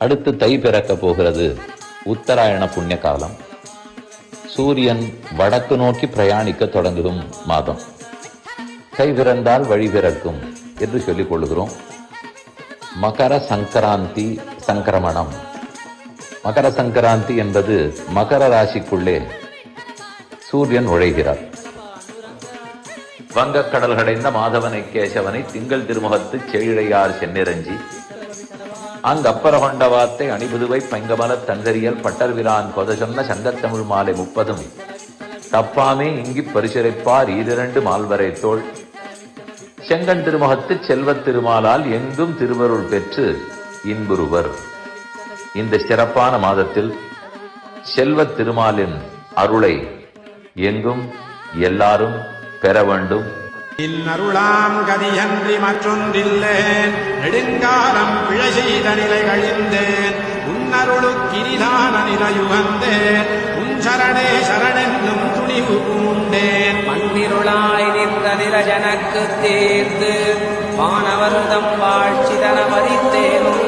அடுத்து தை பிறக்க போகிறது உத்தராயண புண்ணிய காலம் சூரியன் வடக்கு நோக்கி பிரயாணிக்க தொடங்கும் மாதம். கை பிறந்தால் வழி பிறக்கும் என்று சொல்லிக் கொள்கிறோம். மகர சங்கராந்தி சங்கிரமணம். மகர சங்கராந்தி என்பது மகர ராசிக்குள்ளே சூரியன் உழைகிறார் வங்கக்கடல் கடைந்த மாதவனை கேசவனை திங்கள் திருமுகத்து செழிழையார் சென்னிரஞ்சி அங்கப்பர கொண்ட வார்த்தை அணிபுதுவை பங்கமல தங்கரியல் பட்டர்விரான் கொத சொன்ன சங்கத்தமிழ் மாலை முப்பதும். தப்பாமே இங்கிப் பரிசுரைப்பார் ஈரிரண்டு மால்வரை தோள். செங்கன் திருமுகத்து செல்வத் திருமாலால் எங்கும் திருவருள் பெற்று இன்புறுவர். இந்த சிறப்பான மாதத்தில் செல்வத் திருமாலின் அருளை எங்கும் எல்லாரும் பெற வேண்டும். இன்னருளாம் கதியன்றி மற்றொன்றில்லேன். நெடுங்காலம் பிழை செய்த நிலை கழிந்தேன் உன்னருளுக்கிரிதான நிலையுகந்தேன். உன் சரணே சரணென்னும் துணிவு பூண்டேன். மண்ணிருளாய் நின்ற நில ஜனக்கு தேர்ந்து நிரஜனக்கு வாழ்ச்சி தர வாழ